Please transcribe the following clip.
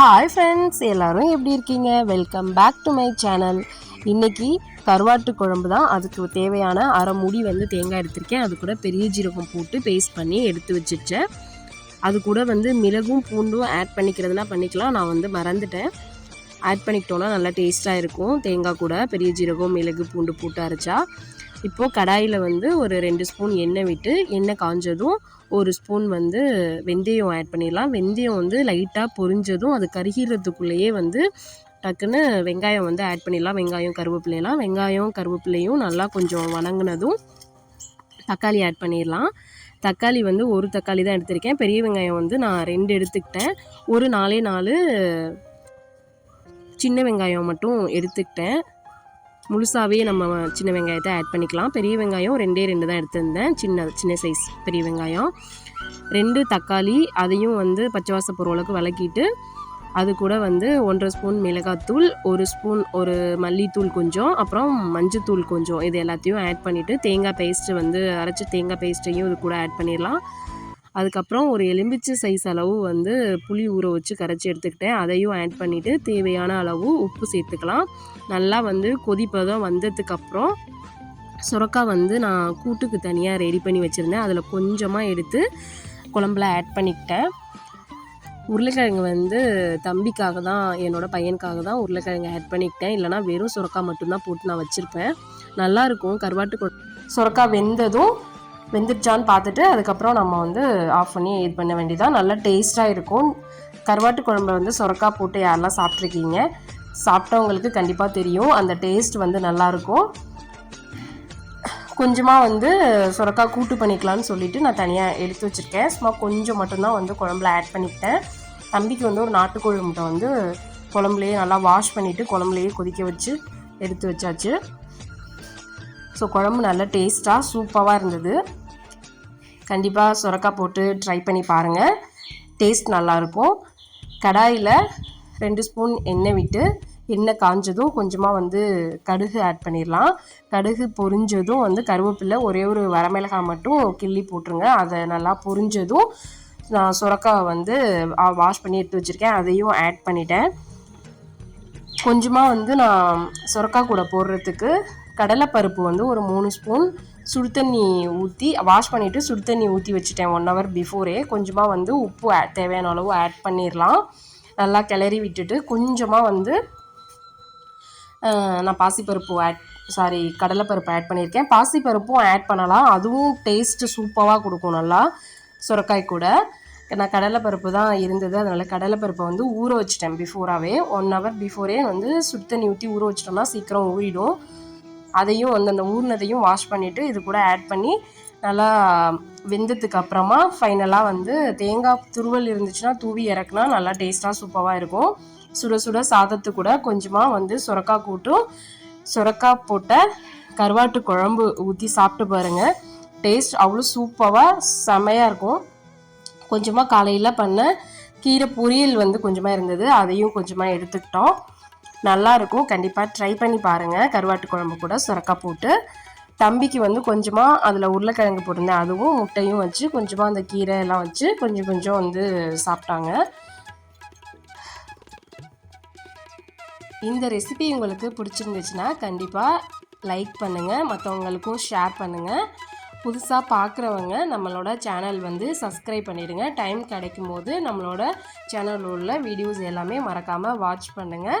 Hi friends எல்லோரும் எப்படி இருக்கீங்க? Welcome back to my channel இன்றைக்கி கருவாட்டு குழம்பு தான். அதுக்கு தேவையான அரை முடி வந்து தேங்காய் எடுத்திருக்கேன். அது கூட பெரிய ஜீரகம் போட்டு பேஸ்ட் பண்ணி எடுத்து வச்சிருச்சேன். அது கூட வந்து மிளகும் பூண்டும் ஆட் பண்ணிக்கிறதுனா பண்ணிக்கலாம். நான் வந்து மறந்துட்டேன். ஆட் பண்ணிக்கிட்டோன்னா நல்லா டேஸ்ட்டாக இருக்கும். தேங்காய் கூட பெரிய ஜீரகம் மிளகு பூண்டு போட்டு அரைச்சா. இப்போது கடாயில் வந்து ஒரு ரெண்டு ஸ்பூன் எண்ணெய் விட்டு எண்ணெய் காஞ்சதும் ஒரு ஸ்பூன் வந்து வெந்தயம் ஆட் பண்ணிடலாம். வெந்தயம் வந்து லைட்டாக பொரிஞ்சதும் அது கருகிறதுக்குள்ளேயே வந்து டக்குன்னு வெங்காயம் வந்து ஆட் பண்ணிடலாம். வெங்காயம் கருவேப்பிலையெல்லாம் வெங்காயம் கருவேப்பிலையும் நல்லா கொஞ்சம் வணங்கினதும் தக்காளி ஆட் பண்ணிடலாம். தக்காளி வந்து ஒரு தக்காளி தான் எடுத்திருக்கேன். பெரிய வெங்காயம் வந்து நான் ரெண்டு எடுத்துக்கிட்டேன். ஒரு நாலே நாலு சின்ன வெங்காயம் மட்டும் எடுத்துக்கிட்டேன். முழுசாகவே நம்ம சின்ன வெங்காயத்தை ஆட் பண்ணிக்கலாம். பெரிய வெங்காயம் ரெண்டே ரெண்டு தான் எடுத்திருந்தேன். சின்ன சின்ன சைஸ் பெரிய வெங்காயம். ரெண்டு தக்காளி அதையும் வந்து பச்சை வாச பொருளுக்கு அளவுக்கு அது கூட வந்து ஒன்றரை ஸ்பூன் மிளகாத்தூள் ஒரு ஸ்பூன் ஒரு மல்லித்தூள் கொஞ்சம் அப்புறம் மஞ்சத்தூள் கொஞ்சம். இது எல்லாத்தையும் ஆட் பண்ணிவிட்டு தேங்காய் பேஸ்ட்டு வந்து அரைச்சி தேங்காய் பேஸ்ட்டையும் இது கூட ஆட் பண்ணிடலாம். அதுக்கப்புறம் ஒரு எலுமிச்சை சைஸ் அளவு வந்து புளி ஊற வச்சு கரைச்சி எடுத்துக்கிட்டேன். அதையும் ஆட் பண்ணிவிட்டு தேவையான அளவு உப்பு சேர்த்துக்கலாம். நல்லா வந்து கொதிப்பதம் வந்ததுக்கப்புறம் சுரக்காய் வந்து நான் கூட்டுக்கு தனியாக ரெடி பண்ணி வச்சுருந்தேன். அதில் கொஞ்சமாக எடுத்து குழம்புல ஆட் பண்ணிக்கிட்டேன். உருளைக்கிழங்கு வந்து தம்பிக்காக தான் என்னோடய பையனுக்காக தான் உருளைக்கிழங்கு ஆட் பண்ணிக்கிட்டேன். இல்லைனா வெறும் சுரக்காய் மட்டும்தான் போட்டு நான் வச்சுருப்பேன். நல்லாயிருக்கும் கருவாட்டு கொ சுரக்காய் வெந்ததும் வெந்துடுச்சான்னு பார்த்துட்டு அதுக்கப்புறம் நம்ம வந்து ஆஃப் பண்ணி இது பண்ண வேண்டியதான் நல்லா டேஸ்ட்டாக இருக்கும். கருவாட்டு குழம்பு வந்து சுரக்காய் போட்டு யாரெல்லாம் சாப்பிட்ருக்கீங்க சாப்பிட்டவங்களுக்கு கண்டிப்பாக தெரியும். அந்த டேஸ்ட் வந்து நல்லாயிருக்கும் கொஞ்சமாக வந்து சுரக்காய் கூட்டு பண்ணிக்கலாம்னு சொல்லிட்டு நான் தனியாக எடுத்து வச்சுருக்கேன். சும்மா கொஞ்சம் மட்டும்தான் வந்து குழம்புல ஆட் பண்ணிக்கிட்டேன். தம்பிக்கு வந்து ஒரு நாட்டுக்கோழி முட்டை வந்து குழம்புலையே நல்லா வாஷ் பண்ணிவிட்டு குழம்புலையே கொதிக்க வச்சு எடுத்து வச்சாச்சு. ஸோ குழம்பு நல்லா டேஸ்ட்டாக சூப்பராக இருந்தது. கண்டிப்பாக சுரக்காய் போட்டு ட்ரை பண்ணி பாருங்கள் டேஸ்ட் நல்லாயிருக்கும் கடாயில் ரெண்டு ஸ்பூன் எண்ணெய் விட்டு எண்ணெய் காஞ்சதும் கொஞ்சமாக வந்து கடுகு ஆட் பண்ணிடலாம். கடுகு பொரிஞ்சதும் வந்து கருவேப்பிலை ஒரே ஒரு வரமிளகாய் மட்டும் கிள்ளி போட்டுருங்க. அதை நல்லா பொரிஞ்சதும் நான் சுரக்காய் வந்து வாஷ் பண்ணி எடுத்து வச்சுருக்கேன். அதையும் ஆட் பண்ணிட்டேன். கொஞ்சமாக வந்து நான் சுரக்காய் கூட போடுறதுக்கு கடலைப்பருப்பு வந்து ஒரு மூணு ஸ்பூன் சுடு தண்ணி ஊற்றி வாஷ் பண்ணிவிட்டு சுடு தண்ணி ஊற்றி வச்சுட்டேன் ஒன் ஹவர் பிஃபோரே கொஞ்சமாக வந்து உப்பு தேவையான அளவு ஆட் பண்ணிடலாம் நல்லா கிளறி விட்டுட்டு கொஞ்சமாக வந்து நான் பாசிப்பருப்பு ஆட் சாரி கடலைப்பருப்பு ஆட் பண்ணியிருக்கேன் பாசிப்பருப்பும் ஆட் பண்ணலாம். அதுவும் டேஸ்ட்டு சூப்பராக கொடுக்கும் நல்லா. சுரக்காய் கூட. நான் கடலைப்பருப்பு தான் இருந்தது. அதனால் கடலைப்பருப்பை வந்து ஊற வச்சிட்டேன் பிஃபோராகவே ஒன் ஹவர் பிஃபோரே வந்து சுடு தண்ணி ஊற்றி ஊற வச்சிட்டோம்னா சீக்கிரம் ஊறிடும். அதையும் வந்து அந்த ஊறினதையும் வாஷ் பண்ணிவிட்டு இது கூட ஆட் பண்ணி நல்லா வெந்ததுக்கு அப்புறமா ஃபைனலாக வந்து தேங்காய் துருவல் இருந்துச்சுன்னா தூவி இறக்குனா நல்லா டேஸ்ட்டாக சூப்பராக இருக்கும். சுட சுட சாதத்து கூட கொஞ்சமாக வந்து சுரக்காய் கூட்டும். சுரக்காய் போட்ட கருவாட்டு குழம்பு ஊற்றி சாப்பிட்டு பாருங்கள் டேஸ்ட் அவ்வளோ சூப்பராக செமையாக இருக்கும். கொஞ்சமாக காலையில் பண்ண கீரை பொரியல் வந்து கொஞ்சமாக இருந்தது. அதையும் கொஞ்சமாக எடுத்துக்கிட்டோம். நல்லாயிருக்கும். கண்டிப்பாக ட்ரை பண்ணி பாருங்கள் கருவாட்டு குழம்பு கூட சுரக்காய் போட்டு. தம்பிக்கு வந்து கொஞ்சமாக அதில் உருளைக்கிழங்கு போட்டிருந்தேன். அதுவும் முட்டையும் வச்சு கொஞ்சமாக அந்த கீரை எல்லாம் வச்சு கொஞ்சம் கொஞ்சம் வந்து சாப்பிட்டாங்க. இந்த ரெசிபி உங்களுக்கு பிடிச்சிருந்துச்சுன்னா கண்டிப்பாக லைக் பண்ணுங்கள் மற்றவங்களுக்கும் ஷேர் பண்ணுங்கள் புதுசாக பார்க்குறவங்க நம்மளோட சேனல் வந்து சப்ஸ்கிரைப் பண்ணிடுங்க. டைம் கிடைக்கும் போது நம்மளோட சேனலில் உள்ள வீடியோஸ் எல்லாமே மறக்காமல் வாட்ச் பண்ணுங்கள்